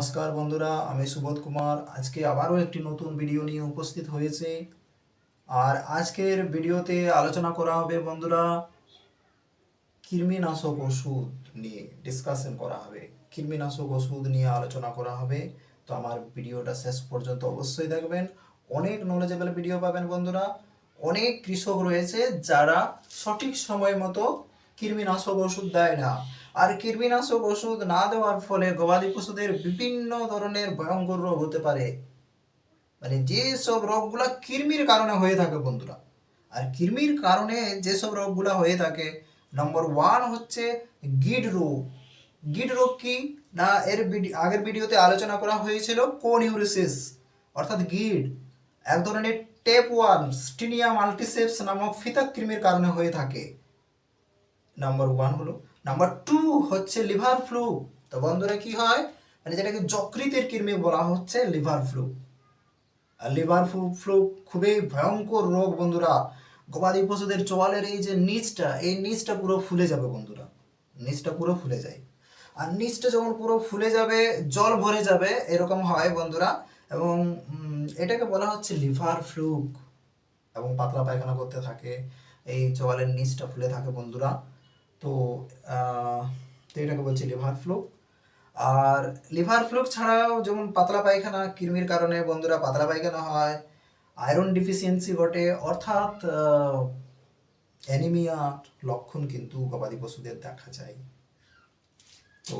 নমস্কার বন্ধুরা, আমি সুবোধ কুমার। আজকে আবারও একটি নতুন ভিডিও নিয়ে উপস্থিত হয়েছে। আর আজকের ভিডিওতে আলোচনা করা হবে বন্ধুরা, কৃমিনাশক ওষুধ নিয়ে ডিসকাশন করা হবে। কৃমিনাশক ওষুধ নিয়ে আলোচনা করা হবে। তো আমার ভিডিওটা শেষ পর্যন্ত অবশ্যই দেখবেন। অনেক নলেজেবল ভিডিও পাবেন বন্ধুরা। অনেক কৃষক রয়েছে যারা সঠিক সময় মতো কৃমিনাশক ওষুধ দেয় না। আর কৃমিনাশক ওষুধ না দেওয়ার ফলে গবাদি পশুদের বিভিন্ন ধরনের ভয়ঙ্কর রোগ হতে পারে। মানে যেসব রোগগুলা কৃমির কারণে হয়ে থাকে বন্ধুরা, আর কৃমির কারণে যেসব রোগগুলা হয়ে থাকে নম্বর ওয়ান হচ্ছে গিড রোগ। গিড রোগ কি? না, এর আগের ভিডিওতে আলোচনা করা হয়েছিল কোনিউরিসিস, অর্থাৎ গিড। এক ধরনের টেপ ওয়ান স্টিনিয়া মাল্টিসেপস নামক ফিতা কৃমির কারণে হয়ে থাকে। নাম্বার ওয়ান হলো। নাম্বার টু হচ্ছে লিভার ফ্লু। তো বন্ধুরা, কি হয়? মানে যেটাকে যকৃতের কৃমি বলা হচ্ছে, লিভার ফ্লু। আর লিভার ফ্লু ফ্লু খুবই ভয়ঙ্কর রোগ বন্ধুরা। গবাদি পশুদের চোয়ালের এই যে নিচটা, এই নিচটা পুরো ফুলে যাবে বন্ধুরা। নিচটা পুরো ফুলে যায়। আর নিচটা যখন পুরো ফুলে যাবে, জল ভরে যাবে, এরকম হয় বন্ধুরা। এবং এটাকে বলা হচ্ছে লিভার ফ্লুক এবং পাতলা পায়খানা করতে থাকে, এই চোয়ালের নিচটা ফুলে থাকে বন্ধুরা। তো তো এটাকে বলছি লিভার ফ্লুক। আর লিভার ফ্লুক ছাড়াও যেমন পাতলা পায়খানা, কৃমির কারণে বন্ধুরা পাতলা পায়খানা হয়, আয়রন ডিফিসিয়েন্সি ঘটে, অর্থাৎ অ্যানিমিয়ার লক্ষণ কিন্তু গবাদি পশুদের দেখা যায়। তো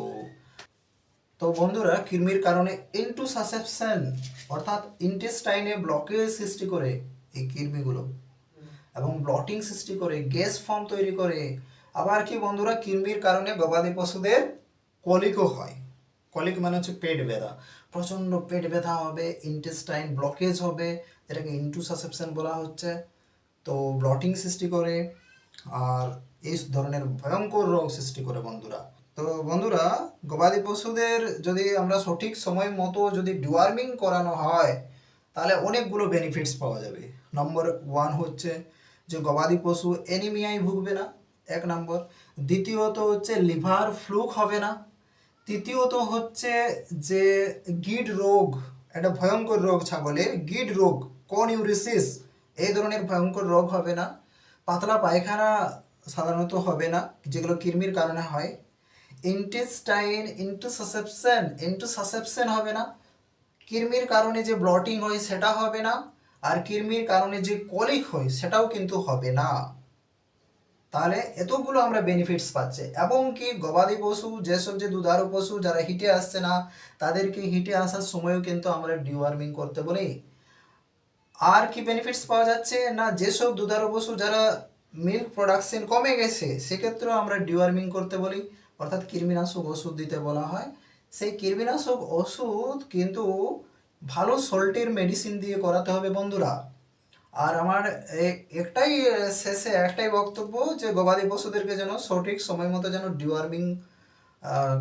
তো বন্ধুরা কৃমির কারণে ইন্টু সাসেপশন অর্থাৎ ইন্টেস্টাইনে ব্লকেজ সৃষ্টি করে এই কৃমিগুলো। এবং ব্লটিং সৃষ্টি করে গ্যাস ফর্ম তৈরি করে আবার কি বন্ধুরা কৃমির কারণে গবাদি পশুদের কলিকও হয়। কলিক মানে হচ্ছে পেট ব্যথা। প্রচণ্ড পেট ব্যথা হবে ইন্টেস্টাইন ব্লকেজ হবে, এটাকে ইন্টু সাসেপশন বলা হচ্ছে। তো ব্লটিং সৃষ্টি করে, আর এই ধরনের ভয়ঙ্কর রোগ সৃষ্টি করে বন্ধুরা। তো বন্ধুরা, গবাদি পশুদের যদি আমরা সঠিক সময় মতো যদি ডিওয়ার্মিং করানো হয়, তাহলে অনেকগুলো বেনিফিটস পাওয়া যাবে। নম্বর ওয়ান হচ্ছে যে গবাদি পশু অ্যানিমিয়ায় ভুগবে না। এক নম্বর। দ্বিতীয়ত হচ্ছে লিভার ফ্লুক হবে না। তৃতীয়ত হচ্ছে যে গিড রোগ, একটা ভয়ঙ্কর রোগ ছাগলের গিড রোগ কনিউরিসিস এই ধরনের ভয়ঙ্কর রোগ হবে না। পাতলা পায়খানা সাধারণত হবে না, যেগুলো কৃমির কারণে হয়। ইন্টেস্টাইন ইন্টুসাসেপশন ইন্টুসাসেপশন হবে না। কৃমির কারণে যে ব্লটিং হয় সেটা হবে না, আর কৃমির কারণে যে কলিক হয় সেটাও কিন্তু হবে না। তাহলে এতগুলো আমরা বেনিফিটস পাচ্ছে। এবং কি গবাদি পশু, যেসব যে দুধারু পশু যারা হিটে আসছে না, তাদেরকে হিটে আসার সময়ও কিন্তু আমরা ডিওয়ার্মিং করতে বলি। আর কি বেনিফিটস পাওয়া যাচ্ছে না, যেসব দুধারু পশু যারা মিল্ক প্রোডাকশন কমে গেছে, সেক্ষেত্রেও আমরা ডিওয়ার্মিং করতে বলি। অর্থাৎ কৃমিনাশক ওষুধ দিতে বলা হয়। সেই কৃমিনাশক ওষুধ কিন্তু ভালো সল্টের মেডিসিন দিয়ে করাতে হবে বন্ধুরা। আর আমার একটাই শেষে একটাই বক্তব্য যে গবাদি পশুদেরকে যেন সঠিক সময় মতো যেন ডিওয়ার্মিং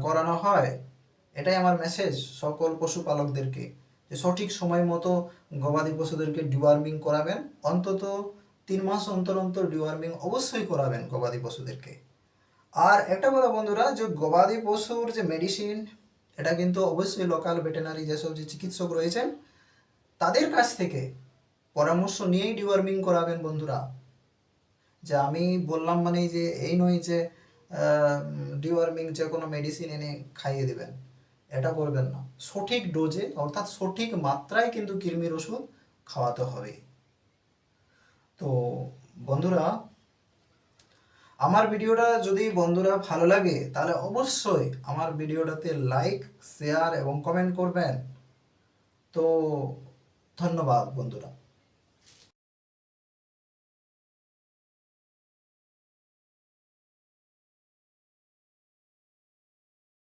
করানো হয়, এটাই আমার মেসেজ সকল পশুপালকদেরকে, যে সঠিক সময় মতো গবাদি পশুদেরকে ডিওয়ার্মিং করাবেন, অন্তত তিন মাস অন্তর অন্তর ডিওয়ার্মিং অবশ্যই করাবেন গবাদি পশুদেরকে। আর একটা কথা বন্ধুরা, যে গবাদি পশুর যে মেডিসিন এটা কিন্তু অবশ্যই লোকাল ভেটেনারি যেসব যে চিকিৎসক রয়েছেন, তাদের কাছ থেকে পরামর্শ নিয়েই ডিওয়ার্মিং করাবেন বন্ধুরা। যে আমি বললাম মানে যে এই নয় যে ডিওয়ার্মিং যে কোনো মেডিসিন এনে খাইয়ে দেবেন। এটা করবেন না। সঠিক ডোজে অর্থাৎ সঠিক মাত্রায় কিন্তু কৃমির ওষুধ খাওয়াতে হবে। তো বন্ধুরা, আমার ভিডিওটা যদি বন্ধুরা ভালো লাগে, তাহলে অবশ্যই আমার ভিডিওটাতে লাইক শেয়ার এবং কমেন্ট করবেন। তো ধন্যবাদ বন্ধুরা।